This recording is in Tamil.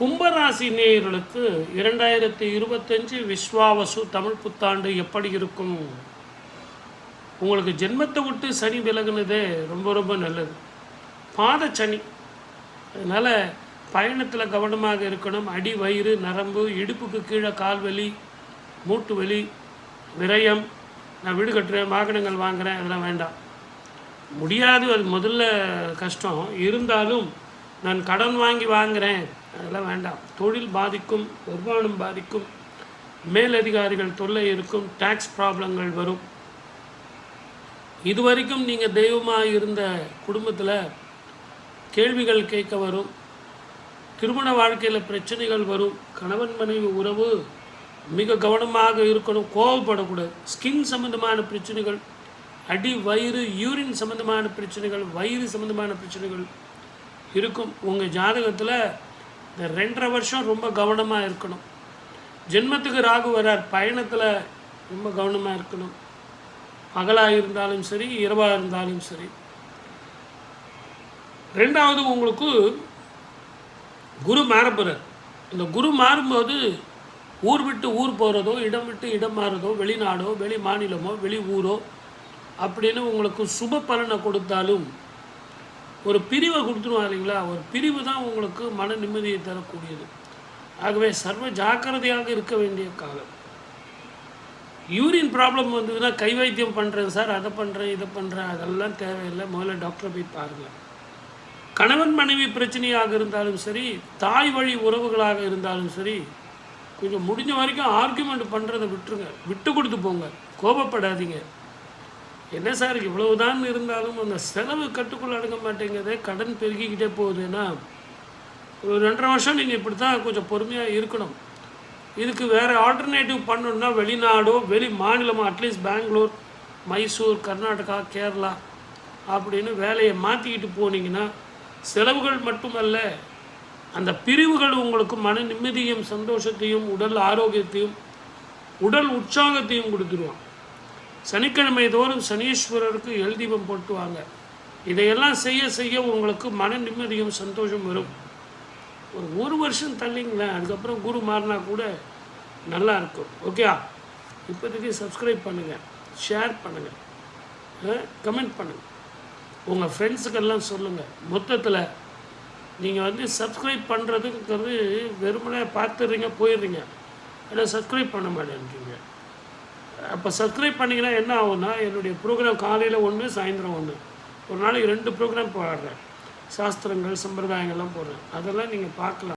கும்பராசி நேயர்களுக்கு இரண்டாயிரத்தி இருபத்தஞ்சு விஸ்வாவசு தமிழ் புத்தாண்டு எப்படி இருக்கும்? உங்களுக்கு ஜென்மத்தை விட்டு சனி விலகுனதே ரொம்ப ரொம்ப நல்லது. பாத சனி. அதனால் பயணத்தில் கவனமாக இருக்கணும். அடி வயிறு நரம்பு இடுப்புக்கு கீழே கால் வலி மூட்டு வலி விரயம். நான் வீடு கட்டுறேன் வாகனங்கள் வாங்குகிறேன் அதெல்லாம் வேண்டாம். முடியாது. அது முதல்ல கஷ்டம். இருந்தாலும் நான் கடன் வாங்கி வாங்குகிறேன் அதெல்லாம் வேண்டாம். தொழில் பாதிக்கும் வருமானம் பாதிக்கும் மேலதிகாரிகள் தொல்லை இருக்கும் டேக்ஸ் ப்ராப்ளங்கள் வரும். இதுவரைக்கும் நீங்கள் தெய்வமாக இருந்த குடும்பத்தில் கேள்விகள் கேட்க வரும். திருமண வாழ்க்கையில் பிரச்சனைகள் வரும். கணவன் மனைவி உறவு மிக கவனமாக இருக்கணும். கோவப்படக்கூடாது. ஸ்கின் சம்மந்தமான பிரச்சனைகள் அடி வயிறு யூரின் சம்மந்தமான பிரச்சனைகள் வயிறு சம்மந்தமான பிரச்சனைகள் இருக்கும். உங்கள் ஜாதகத்தில் இந்த ரெண்டரை வருஷம் ரொம்ப கவனமாக இருக்கணும். ஜென்மத்துக்கு ராகு வரார் பயணத்தில் ரொம்ப கவனமாக இருக்கணும். பகலாக இருந்தாலும் சரி இரவாக இருந்தாலும் சரி. ரெண்டாவது உங்களுக்கு குரு மாறப்போகிறார் இந்த குரு மாறும்போது ஊர் விட்டு ஊர் போகிறதோ இடம் விட்டு இடம் மாறுறதோ வெளிநாடோ வெளி மாநிலமோ வெளி ஊரோ அப்படின்னு உங்களுக்கு சுப பலனை கொடுத்தாலும் ஒரு பிரிவை கொடுத்துருவோம் இல்லைங்களா? ஒரு பிரிவு தான் உங்களுக்கு மன நிம்மதியை தரக்கூடியது. ஆகவே சர்வ ஜாக்கிரதையாக இருக்க வேண்டிய காலம். யூரின் ப்ராப்ளம் வந்ததுன்னா கை வைத்தியம் பண்ணுறேன் சார் அதை பண்ணுறேன் இதை பண்ணுறேன் அதெல்லாம் தேவையில்லை. முதல்ல டாக்டரை போய் பாருங்கள் கணவன் மனைவி பிரச்சனையாக இருந்தாலும் சரி தாய் வழி உறவுகளாக இருந்தாலும் சரி கொஞ்சம் முடிஞ்ச வரைக்கும் ஆர்குமெண்ட் பண்ணுறதை விட்டுருங்க. விட்டு கொடுத்து போங்க. கோபப்படாதீங்க. என்ன சார் இவ்வளவுதான் இருந்தாலும் அந்த செலவு கட்டுக்குள்ள அடங்க மாட்டேங்குது கடன் பெருகிக்கிட்டே போகுதுன்னா ஒரு ரெண்டரை வருஷம் நீங்கள் இப்படி தான் கொஞ்சம் பொறுமையாக இருக்கணும். இதுக்கு வேறு ஆல்டர்னேட்டிவ் பண்ணணுன்னா வெளிநாடோ வெளி மாநிலமோ அட்லீஸ்ட் பெங்களூர் மைசூர் கர்நாடகா கேரளா அப்படின்னு வேலையை மாற்றிக்கிட்டு போனீங்கன்னா செலவுகள் மட்டுமல்ல அந்த பிரிவுகள் உங்களுக்கு மன நிம்மதியும் சந்தோஷத்தையும் உடல் ஆரோக்கியத்தையும் உடல் உற்சாகத்தையும் கொடுத்துருவான் சனிக்கிழமை தோறும் சனீஸ்வரருக்கு எல் தீபம் இதையெல்லாம் செய்ய செய்ய உங்களுக்கு மன நிம்மதியும் சந்தோஷம் வரும். ஒரு ஒரு வருஷம் தள்ளிங்களேன் அதுக்கப்புறம் குரு மாறினா கூட நல்லா இருக்கும். ஓகே இப்போதைக்கு சப்ஸ்கிரைப் பண்ணுங்கள் ஷேர் பண்ணுங்கள் கமெண்ட் பண்ணுங்கள் உங்கள் ஃப்ரெண்ட்ஸுக்கெல்லாம் சொல்லுங்கள் மொத்தத்தில் நீங்கள் வந்து சப்ஸ்கிரைப் பண்ணுறதுங்கிறது வெறுமனே பார்த்துடுறீங்க போயிடுறீங்க. ஆனால் சப்ஸ்கிரைப் பண்ண மாட்டேன்றீங்க. அப்போ சப்ஸ்கிரைப் பண்ணிங்கன்னா என்ன ஆகும்னா என்னுடைய ப்ரோக்ராம் காலையில் ஒன்று சாயந்தரம் ஒன்று ஒரு நாளைக்கு ரெண்டு ப்ரோக்ராம் போடுறேன். சாஸ்திரங்கள் சம்பிரதாயங்கள்லாம் போடுறேன். அதெல்லாம் நீங்கள் பார்க்கலாம்.